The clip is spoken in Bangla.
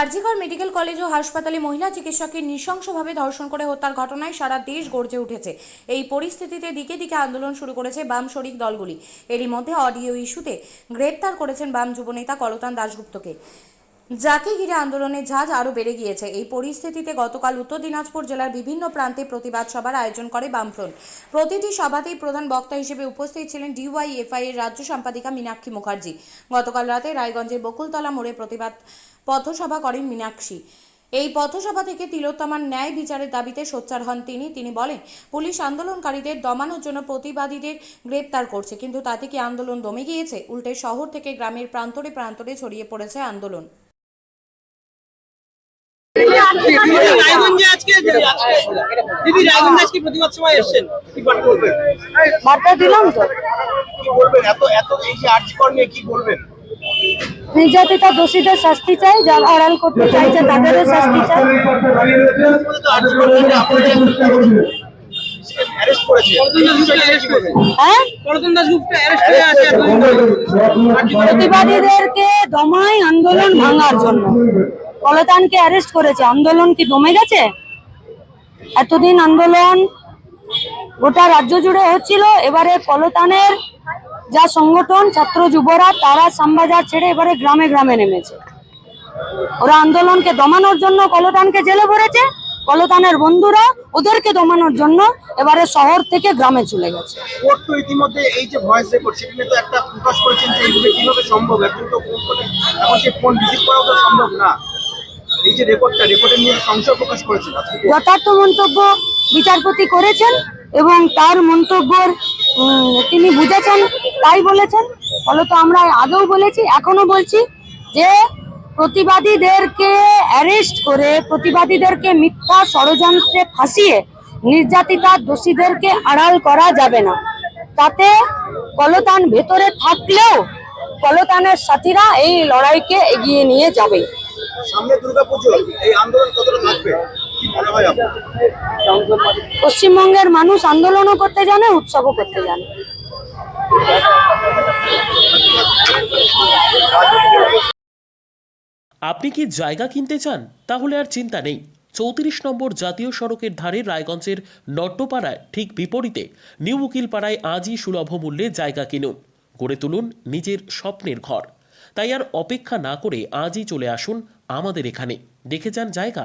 আরজিকর মেডিকেল কলেজ ও হাসপাতালে মহিলা চিকিৎসককে নৃশংসভাবে ধর্ষণ করে হত্যার ঘটনায় সারা দেশ গর্জে উঠেছে। এই পরিস্থিতিতে দিকে দিকে আন্দোলন শুরু করেছে বাম শরিক দলগুলি। এরই মধ্যে অডিও ইস্যুতে গ্রেপ্তার করেছেন বাম যুবনেতা কলতান দাশগুপ্তকে। যাকে ঘিরে আন্দোলনের ঝাঁজ আরও বেড়ে গিয়েছে। এই পরিস্থিতিতে গতকাল উত্তর দিনাজপুর জেলার বিভিন্ন প্রান্তে প্রতিবাদ সভার আয়োজন করে বামফ্রন্ট। প্রতিটি সভাতেই প্রধান বক্তা হিসেবে উপস্থিত ছিলেন ডিওয়াইএফআই এর রাজ্য সম্পাদিকা মীনাক্ষী মুখার্জি। গতকাল রাতে রায়গঞ্জের বকুলতলা মোড়ে প্রতিবাদ পথসভা করেন মীনাক্ষী। এই পথসভা থেকে তিলোত্তমার ন্যায় বিচারের দাবিতে সোচ্চার হন তিনি। তিনি বলেন পুলিশ আন্দোলনকারীদের দমানোর জন্য প্রতিবাদীদের গ্রেপ্তার করছে কিন্তু তাতে কি আন্দোলন দমে গিয়েছে? উল্টে শহর থেকে গ্রামের প্রান্তরে প্রান্তরে ছড়িয়ে পড়েছে আন্দোলন। বার্তা দিলাম তো। কি বলবেন? এত এত এই যে আর্যকর নিয়ে কি বলবেন? নির্যাতিতা দোষীদের শাস্তি চাই, যারা আড়াল করতে চাইছে, তাদেরও শাস্তি চাই। হ্যাঁ? প্রতিবাদীদেরকে দমায় আন্দোলন ভাঙার জন্য। কলতানকে অ্যারেস্ট করেছে। আন্দোলন কি দমে গেছে? এতদিন আন্দোলন গোটা রাজ্য জুড়ে হচ্ছিল, এবারে কলতানের যা সংগঠন ছাত্র যুবরা তারা সামবাজার ছেড়ে এবারে গ্রামে গ্রামে নেমেছে। ওরা আন্দোলনকে দমানোর জন্য কলতানকে জেলে ভরেছে। কলতানের বন্ধুরা ওদেরকে দমানোর জন্য এবারে শহর থেকে গ্রামে চলে গেছে। কোর্ট তো ইতিমধ্যে এই যে ভয়েস রেকর্ড তো একটা প্রকাশ করেছেন যে কীভাবে সম্ভব? এখন তো ফোন করে এখন সেই ফোন রিসিভ করাও তো সম্ভব না। এই যে রেকর্ডটা রেকর্ডের নিয়ে সংশয় প্রকাশ করেছেন যথার্থ মন্তব্য বিচারপতি করেছেন এবং তার মন্তব্যর তিনি বুঝেছেন, তাই বলেছেন? ফলত আমরা আগেও বলেছি এখনও বলছি যে প্রতিবাদীদেরকে অ্যারেস্ট করে, প্রতিবাদীদেরকে মিথ্যা ষড়যন্ত্রে ফাঁসিয়ে নির্যাতিতা দোষীদেরকে আড়াল করা যাবে না। তাতে কলতান ভেতরে থাকলেও কলতানের সাথীরা এই লড়াইকে এগিয়ে নিয়ে যাবে। সামনে দুর্গাপুজো, এই আন্দোলন কতটা থাকবে? পশ্চিমবঙ্গের মানুষ আন্দোলনও করতে জানে উৎসবও করতে জানে। আপনি কি জায়গা কিনতে চান? তাহলে আর চিন্তা নেই। চৌত্রিশ নম্বর জাতীয় সড়কের ধারে রায়গঞ্জের নট্টপাড়ায় ঠিক বিপরীতে নিউ উকিলপাড়ায় আজই সুলভ মূল্যে জায়গা কিনুন। গড়ে তুলুন নিজের স্বপ্নের ঘর। তাই আর অপেক্ষা না করে আজই চলে আসুন আমাদের এখানে। দেখে যান জায়গা।